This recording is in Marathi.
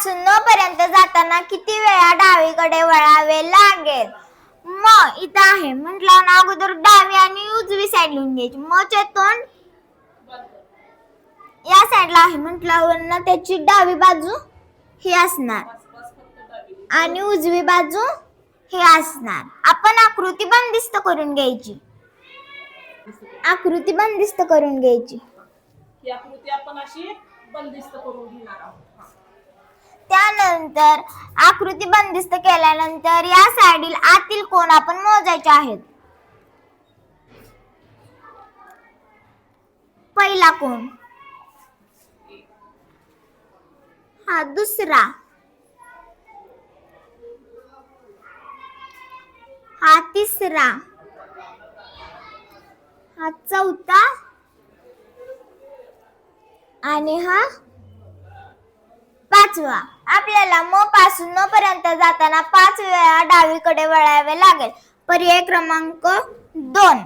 पासून न पर्यंत जाताना किती वेळा डावीकडे वळावे लागेल? मग इथं आहे. म्हटलं ना अगोदर डावी आणि उजवी साइड लिहून घ्यायची. मग चे तोंड या साईडला आहे. म्हटल्यावर ना त्याची डावी बाजू ही असणार. आणि उजवी बाजू हे असणार. आपण आकृती बंदिस्त करून घ्यायची. आकृती बंदिस्त करून घ्यायची. ही आकृती आपण अशी बंदिस्त करून घेणार आहोत. केल्यानंतर आकृती बंदिस्त केल्यानंतर या साईडील आतील कोण आपण मोजायचे आहेत. पहिला कोण हा दुसरा. हा तिसरा. हा चौथा. आणि हा पाचवा. आपल्याला म पासून न पर्यंत जाताना पाच वेळा डावीकडे वळावे लागेल. पर्याय क्रमांक दोन.